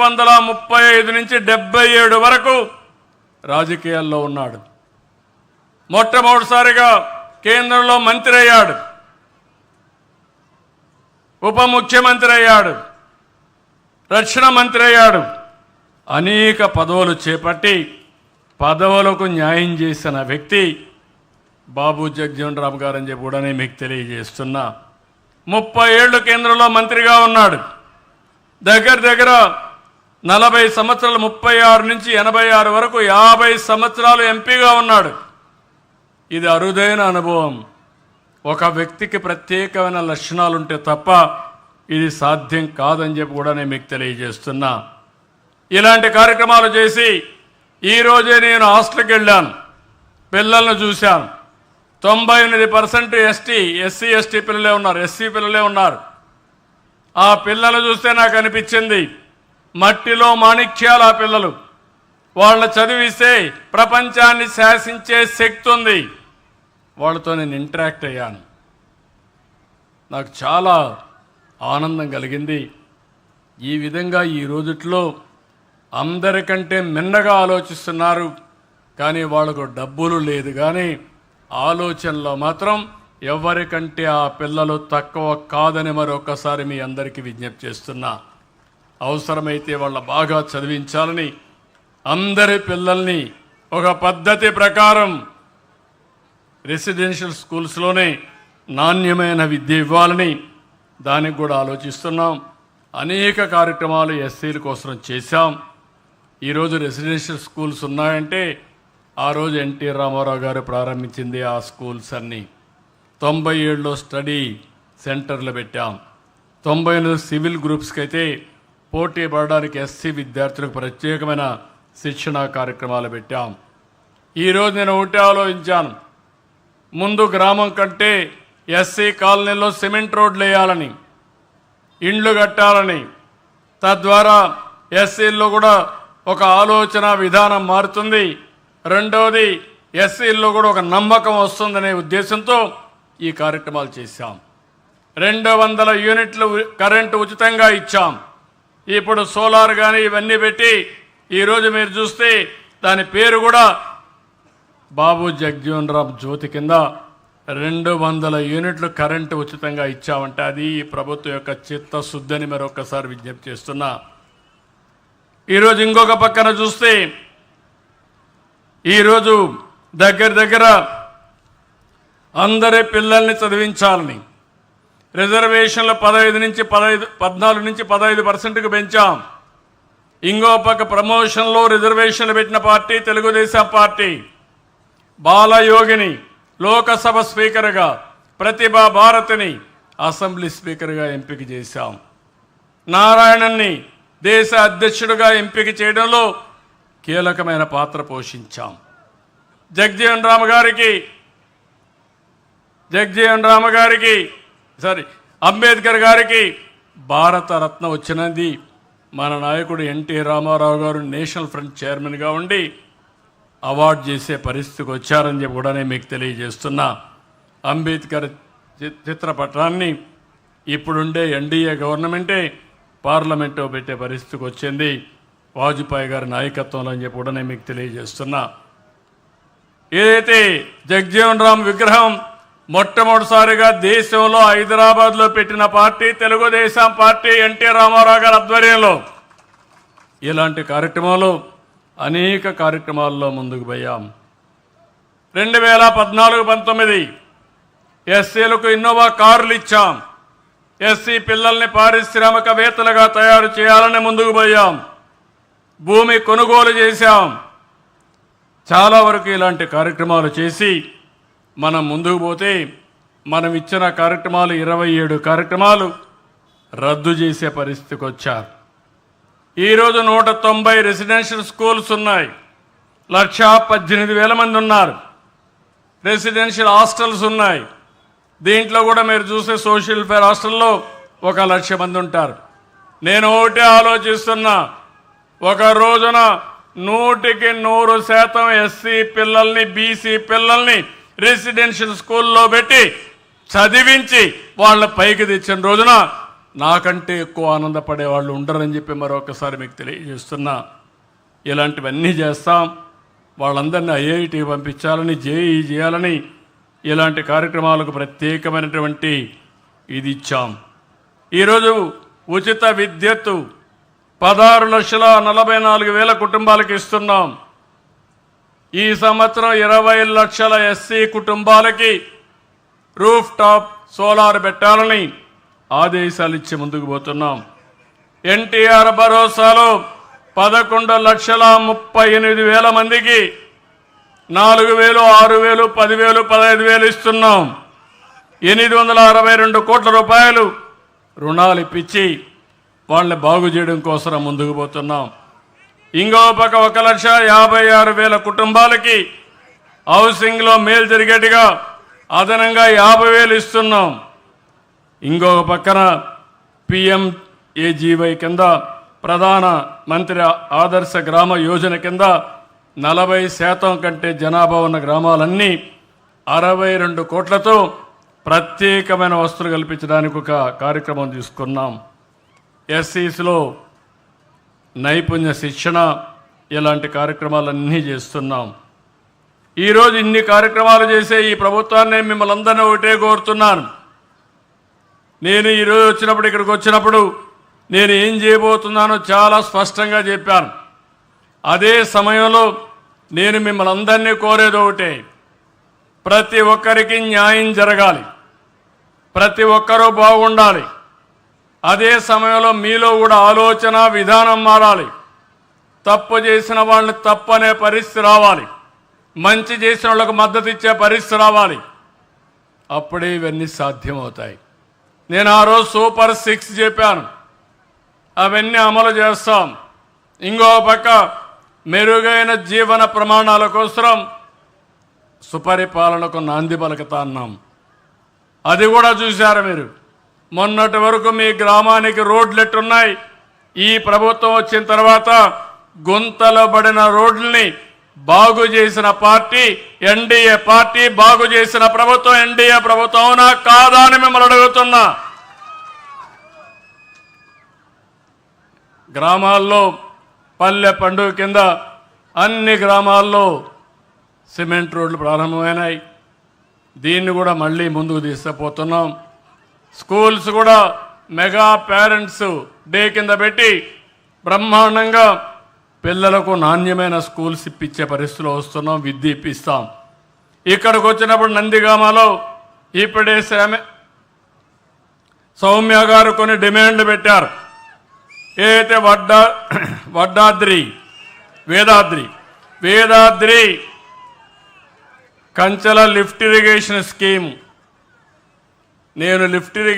వందల ముప్పై ఐదు నుంచి డెబ్బై ఏడు వరకు రాజకీయాల్లో ఉన్నాడు. మొట్టమొదటిసారిగా కేంద్రంలో మంత్రి అయ్యాడు. ఉప ముఖ్యమంత్రి అయ్యాడు. రక్షణ మంత్రి అయ్యాడు. అనేక పదవులు చేపట్టి పదవులకు న్యాయం చేసిన వ్యక్తి బాబు జగజీవన్ రామ్ గారు అని చెప్పి కూడా నేను మీకు తెలియజేస్తున్నా. ముప్పై ఏళ్ళు కేంద్రంలో మంత్రిగా ఉన్నాడు. దగ్గర దగ్గర నలభై సంవత్సరాలు ముప్పై ఆరు నుంచి ఎనభై ఆరు వరకు యాభై సంవత్సరాలు ఎంపీగా ఉన్నాడు. ఇది అరుదైన అనుభవం. ఒక వ్యక్తికి ప్రత్యేకమైన లక్షణాలు ఉంటే తప్ప ఇది సాధ్యం కాదని చెప్పి కూడా నేను మీకు తెలియజేస్తున్నా. ఇలాంటి కార్యక్రమాలు చేసి ఈరోజే నేను హాస్టల్కి వెళ్ళాను. పిల్లలను చూశాను. తొంభై ఎనిమిది పర్సెంట్ ఎస్టీ ఎస్సీ ఎస్టీ పిల్లలే ఉన్నారు ఎస్సీ పిల్లలే ఉన్నారు. ఆ పిల్లలు చూస్తే నాకు అనిపించింది మట్టిలో మాణిక్యాలు ఆ పిల్లలు. వాళ్ళ చదివిస్తే ప్రపంచాన్ని శాసించే శక్తి ఉంది. వాళ్ళతో నేను ఇంటరాక్ట్ అయ్యాను. నాకు చాలా ఆనందం కలిగింది. ఈ విధంగా ఈ రోజుట్లో అందరికంటే మిన్నగా ఆలోచిస్తున్నారు. కానీ వాళ్ళకు డబ్బులు లేదు. కానీ ఆలోచనలో మాత్రం ఎవరికంటే ఆ పిల్లలు తక్కువ కాదని మరొకసారి మీ అందరికీ విజ్ఞప్తి చేస్తున్నా. అవసరమైతే వాళ్ళ బాగా చదివించాలని అందరి పిల్లల్ని ఒక పద్ధతి ప్రకారం రెసిడెన్షియల్ స్కూల్స్లోనే నాణ్యమైన విద్య ఇవ్వాలని దానికి కూడా ఆలోచిస్తున్నాం. అనేక కార్యక్రమాలు ఎస్సీల కోసం చేశాం. ఈరోజు రెసిడెన్షియల్ స్కూల్స్ ఉన్నాయంటే ఆ రోజు ఎన్టీ రామారావు గారు ప్రారంభించింది ఆ స్కూల్స్ అన్నీ. తొంభై ఏడులో స్టడీ సెంటర్లు పెట్టాం. తొంభై ఎనిమిది సివిల్ గ్రూప్స్కి అయితే పోటీ పడడానికి ఎస్సీ విద్యార్థులకు ప్రత్యేకమైన శిక్షణా కార్యక్రమాలు పెట్టాం. ఈరోజు నేను ఒకటే ఆలోచించాను. ముందు గ్రామం కంటే ఎస్సీ కాలనీలో సిమెంట్ రోడ్లు వేయాలని ఇండ్లు కట్టాలని తద్వారా ఎస్సీల్లో కూడా ఒక ఆలోచన విధానం మారుతుంది. రెండవది ఎస్సీల్లో కూడా ఒక నమ్మకం వస్తుందనే ఉద్దేశంతో ఈ కార్యక్రమాలు చేశాం. రెండు వందల యూనిట్లు కరెంటు ఉచితంగా ఇచ్చాం. ఇప్పుడు సోలార్ కానీ ఇవన్నీ పెట్టి ఈరోజు మీరు చూస్తే దాని పేరు కూడా బాబు జగ్జీవన్ రామ్ జ్యోతి కింద రెండు వందల యూనిట్లు కరెంటు ఉచితంగా ఇచ్చామంటే. అది ఈ ప్రభుత్వం యొక్క చిత్తశుద్ధిని మరొకసారి విజ్ఞప్తి చేస్తున్నా. ఈరోజు ఇంకొక పక్కన చూస్తే ఈరోజు దగ్గర దగ్గర అందరి పిల్లల్ని చదివించాలని రిజర్వేషన్లు పదహైదు నుంచి పదహైదు పద్నాలుగు నుంచి పదహైదు పర్సెంట్కి పెంచాం. ఇంకో పక్క ప్రమోషన్లో రిజర్వేషన్లు పెట్టిన పార్టీ తెలుగుదేశం పార్టీ. బాలయోగిని లోకసభ స్పీకర్గా ప్రతిభా భారతిని అసెంబ్లీ స్పీకర్గా ఎంపిక చేశాం. నారాయణన్ని దేశ అధ్యక్షుడిగా ఎంపిక చేయడంలో కీలకమైన పాత్ర పోషించాం. జగజీవన్ రామ్ గారికి జగజీవన్ రామ్ గారికి సారీ అంబేద్కర్ గారికి భారతరత్న వచ్చినది. మన నాయకుడు ఎన్టీ రామారావు గారు నేషనల్ ఫ్రంట్ చైర్మన్గా ఉండి అవార్డు చేసే పరిస్థితికి వచ్చారని చెప్పి కూడా నేను మీకు తెలియజేస్తున్నా. అంబేద్కర్ చి- చిత్రపటాన్ని ఇప్పుడుండే ఎన్డీఏ గవర్నమెంటే పార్లమెంట్లో పెట్టే పరిస్థితికి వచ్చింది. వాజ్పేయి గారి నాయకత్వంలో అని చెప్పి కూడా నేను మీకు తెలియజేస్తున్నా. ఏదైతే జగ్జీవన్ రామ్ విగ్రహం మొట్టమొదటిసారిగా దేశంలో హైదరాబాద్లో పెట్టిన party Telugu Desam party NT Rama Rao గారి ఆధ్వర్యంలో. ఇలాంటి కార్యక్రమాలు అనేక కార్యక్రమాల్లో ముందుకు పోయాం. రెండు వేల పద్నాలుగు పంతొమ్మిది ఎస్సీలకు ఇన్నోవా కార్లు ఇచ్చాం. ఎస్సీ పిల్లల్ని పారిశ్రామికవేత్తలుగా తయారు చేయాలని ముందుకు పోయాం. భూమి కొనుగోలు చేశాం. చాలా వరకు ఇలాంటి కార్యక్రమాలు చేసి మనం ముందుకు పోతే మనం ఇచ్చిన కార్యక్రమాలు ఇరవై ఏడు కార్యక్రమాలు రద్దు చేసే పరిస్థితికి వచ్చారు. ఈరోజు నూట తొంభై రెసిడెన్షియల్ స్కూల్స్ ఉన్నాయి. లక్ష పద్దెనిమిది వేల మంది ఉన్నారు. రెసిడెన్షియల్ హాస్టల్స్ ఉన్నాయి. దీంట్లో కూడా మీరు చూసే సోషల్ ఫేర్ హాస్టల్లో ఒక లక్ష మంది ఉంటారు. నేను ఒకటే ఆలోచిస్తున్నా. ఒక రోజున నూటికి నూరు శాతం ఎస్సీ పిల్లల్ని బీసీ పిల్లల్ని రెసిడెన్షియల్ స్కూల్లో పెట్టి చదివించి వాళ్ళ పైకి తెచ్చిన రోజున నాకంటే ఎక్కువ ఆనందపడే వాళ్ళు ఉండరని చెప్పి మరొకసారి మీకు తెలియజేస్తున్నా. ఇలాంటివన్నీ చేస్తాం. వాళ్ళందరినీ ఐఐటి పంపించాలని జేఈ చేయాలని ఇలాంటి కార్యక్రమాలకు ప్రత్యేకమైనటువంటి ఇది ఇచ్చాం. ఈరోజు ఉచిత విద్యుత్తు పదహారు లక్షల నలభై నాలుగు వేల కుటుంబాలకు ఇస్తున్నాం. ఈ సంవత్సరం ఇరవై లక్షల ఎస్సీ కుటుంబాలకి రూఫ్ టాప్ సోలార్ పెట్టాలని ఆదేశాలు ఇచ్చి ముందుకు పోతున్నాం. ఎన్టీఆర్ భరోసాలో పదకొండు లక్షల ముప్పై ఎనిమిది వేల మందికి నాలుగు వేలు ఆరు వేలు పదివేలు పదహైదు వేలు ఇస్తున్నాం. ఎనిమిది వందల అరవై రెండు కోట్ల రూపాయలు రుణాలు ఇప్పించి వాళ్ళని బాగు చేయడం కోసం ముందుకు పోతున్నాం. ఇంకో పక్క ఒక లక్ష యాభై ఆరు వేల కుటుంబాలకి హౌసింగ్లో మేలు జరిగేట్టుగా అదనంగా యాభై వేలు ఇస్తున్నాం. ఇంకొక పక్కన పిఎం ఏజీవై కింద ప్రధాన మంత్రి ఆదర్శ గ్రామ యోజన కింద నలభై శాతం కంటే జనాభా ఉన్న గ్రామాలన్నీ అరవై రెండు కోట్లతో ప్రత్యేకమైన వస్తువులు కల్పించడానికి ఒక కార్యక్రమం తీసుకున్నాం. ఎస్సీస్లో నైపుణ్య శిక్షణ ఇలాంటి కార్యక్రమాలన్నీ చేస్తున్నాం. ఈరోజు ఇన్ని కార్యక్రమాలు చేసే ఈ ప్రభుత్వాన్ని మిమ్మల్ని అందరినీ ఒకటే కోరుతున్నాను. నేను ఈరోజు వచ్చినప్పుడు ఇక్కడికి వచ్చినప్పుడు నేను ఏం చేయబోతున్నానో చాలా స్పష్టంగా చెప్పాను. అదే సమయంలో నేను మిమ్మల్ని అందరినీ కోరేది ఒకటే. ప్రతి ఒక్కరికి న్యాయం జరగాలి. ప్రతి ఒక్కరూ బాగుండాలి. అదే సమయంలో మీలో కూడా ఆలోచన విధానం మారాలి. తప్పు చేసిన వాళ్ళని తప్పనే పరిస్థితి రావాలి. మంచి చేసిన వాళ్ళకు మద్దతు ఇచ్చే పరిస్థితి రావాలి. అప్పుడే ఇవన్నీ సాధ్యమవుతాయి. నేను ఆ రోజు సూపర్ సిక్స్ చెప్పాను. అవన్నీ అమలు చేస్తాం. ఇంకో పక్క మెరుగైన జీవన ప్రమాణాల కోసం సుపరిపాలనకు నాంది పలకతా అన్నాం. అది కూడా చూశారు మీరు? మొన్నటి వరకు మీ గ్రామానికి రోడ్లు ఎట్టున్నాయి ఈ ప్రభుత్వం వచ్చిన తర్వాత గుంతలో పడిన రోడ్లని బాగు చేసిన పార్టీ ఎన్డీఏ పార్టీ బాగు చేసిన ప్రభుత్వం ఎన్డీఏ ప్రభుత్వం అవునా కాదా అని మిమ్మల్ని అడుగుతున్నా. గ్రామాల్లో పల్లె పండుగ కింద అన్ని గ్రామాల్లో సిమెంట్ రోడ్లు ప్రారంభమైనాయి. దీన్ని కూడా మళ్ళీ ముందుకు తీసుకుపోతున్నాం. స్కూల్స్ కూడా మెగా పేరెంట్స్ డే కింద పెట్టి బ్రహ్మాండంగా పిల్లలకు నాణ్యమైన స్కూల్స్ ఇప్పించే పరిస్థితిలో వస్తున్నాం విద్య ఇప్పిస్తాం ఇక్కడికి వచ్చినప్పుడు నందిగామలో ఇప్పుడే శ్రమ. సౌమ్య గారు కొన్ని డిమాండ్లు పెట్టారు. ఏదైతే వడ్డా వడ్డాద్రి Vedadri Vedadri Kanchela lift irrigation scheme నేను లిఫ్ట్ ఇరిగే